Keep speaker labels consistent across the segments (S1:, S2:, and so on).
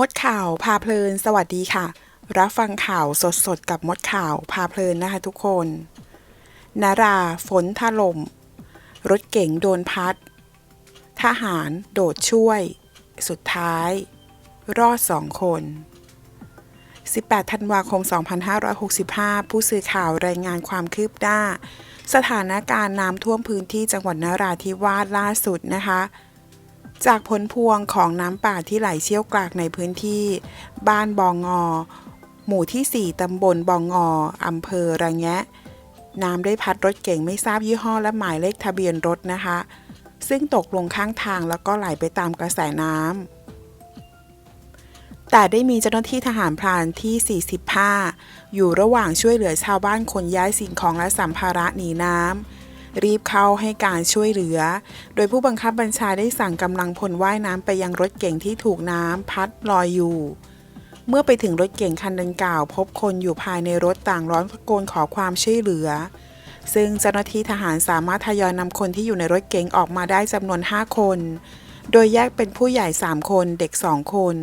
S1: มดข่าวพาเพลิน สวัสดีค่ะ รับฟังข่าวสดๆ กับมดข่าวพาเพลินนะคะทุกคน นาราฝนถล่ม รถเก๋งโดนพัด ทหารโดดช่วย สุดท้าย รอดสองคน 18 ธันวาคม 2565 ผู้สื่อข่าวรายงานความคืบหน้า สถานการณ์น้ำท่วมพื้นที่จังหวัดนราธิวาสล่าสุดนะคะ จากผลพวงของน้ำป่าที่ไหลเชี่ยวกรากในพื้นที่ บ้านบองงอ หมู่ที่ 4 ตำบลบองงออำเภอระแงะ น้ำได้พัดรถเก่งไม่ทราบยี่ห้อและหมายเลขทะเบียนรถนะคะ ซึ่งตกลงข้างทางแล้วก็ไหลไปตามกระแสน้ำ แต่ได้มีเจ้าหน้าที่ทหารพรานที่ 45 อยู่ระหว่างช่วยเหลือชาวบ้านขนย้ายสิ่งของและสัมภาระหนีน้ำ รีบเข้าให้การช่วยเหลือ โดยผู้บังคับบัญชาได้สั่งกำลังพลว่ายน้ำไปยังรถเก่งที่ถูกน้ำพัดลอยอยู่ เมื่อไปถึงรถเก่งคันดังกล่าว พบคนอยู่ภายในรถต่างร้องตะโกนขอความช่วยเหลือ ซึ่งเจ้าหน้าที่ทหารสามารถทยอยนำคนที่อยู่ในรถเก๋งออกมาได้จำนวน 5 คน โดยแยกเป็นผู้ใหญ่ 3 คน เด็ก 2 คน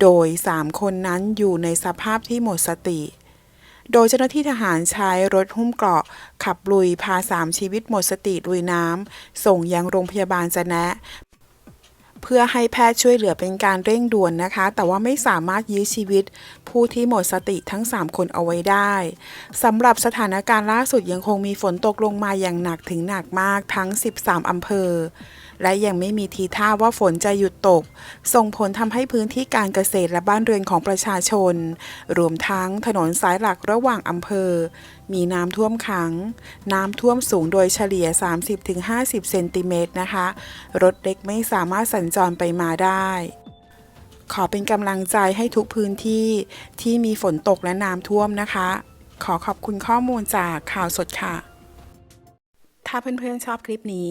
S1: โดย 3 คนนั้นอยู่ในสภาพที่หมดสติ โดยเจ้าหน้าที่ทหารใช้รถหุ้มเกราะ ขับลุยพาสามชีวิตหมดสติลุยน้ำ ส่งยังโรงพยาบาลจะแนะเพื่อให้แพทย์ช่วยเหลือเป็นการเร่งด่วนนะคะ แต่ว่าไม่สามารถยื้อชีวิต ผู้ที่หมดสติทั้ง 3 คนเอาไว้ได้สำหรับสถานการณ์ล่าสุดยังคงมีฝนตกลงมาอย่างหนักถึงหนักมากทั้ง 13 อำเภอและยังไม่มีทีท่าว่าฝนจะหยุดตก ส่งผลทำให้พื้นที่การเกษตรและบ้านเรือนของประชาชน รวมทั้งถนนสายหลักระหว่างอำเภอ มีน้ำท่วมขัง น้ำท่วมสูงโดยเฉลี่ย 30-50 เซนติเมตรนะคะ รถเล็กไม่สามารถสัญจรไปมาได้ขอเป็นกำลังใจให้ทุกพื้นที่ที่มีฝนตกและน้ำท่วมนะคะ ขอขอบคุณข้อมูลจากข่าวสดค่ะ ถ้าเพื่อนๆชอบคลิปนี้